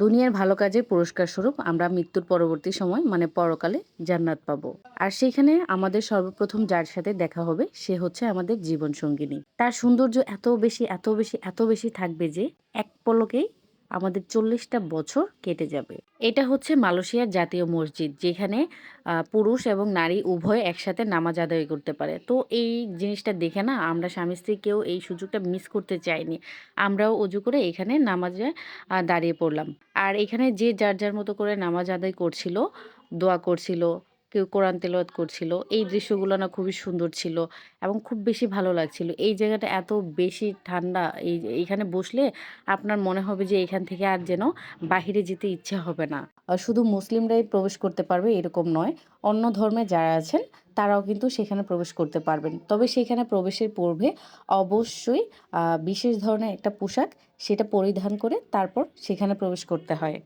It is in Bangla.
দুনিয়ার ভালো কাজের পুরস্কার স্বরূপ আমরা মৃত্যুর পরবর্তী সময় মানে পরকালে জান্নাত পাব। আর সেখানে আমাদের সর্বপ্রথম যার সাথে দেখা হবে, সে হচ্ছে আমাদের জীবন সঙ্গিনী তার সৌন্দর্য এত বেশি এত বেশি এত বেশি থাকবে যে এক পলকেই আমাদের চল্লিশটা বছর কেটে যাবে। এটা হচ্ছে মালয়েশিয়ার জাতীয় মসজিদ, যেখানে পুরুষ এবং নারী উভয় একসাথে নামাজ আদায় করতে পারে। তো এই জিনিসটা দেখে না আমরা স্বামী স্ত্রী কেউ এই সুযোগটা মিস করতে চাইনি। আমরাও অজু করে এখানে নামাজে দাঁড়িয়ে পড়লাম। আর এখানে যে যার যার মতো করে নামাজ আদায় করছিল, দোয়া করছিল কেউ কোরআন তেলাওয়াত করছিল, এই দৃশ্যগুলো না খুবই সুন্দর ছিল এবং খুব বেশি ভালো লাগছিল। এই জায়গাটা এত বেশি ঠান্ডা, এই এইখানে বসলে আপনার মনে হবে যে এখান থেকে আর যেন বাহিরে যেতে ইচ্ছে হবে না। শুধু মুসলিমরাই প্রবেশ করতে পারবে এরকম নয়, অন্য ধর্মে যারা আছেন তারাও কিন্তু সেখানে প্রবেশ করতে পারবেন। তবে সেখানে প্রবেশের পূর্বে অবশ্যই বিশেষ ধরনের একটা পোশাক সেটা পরিধান করে তারপর সেখানে প্রবেশ করতে হয়।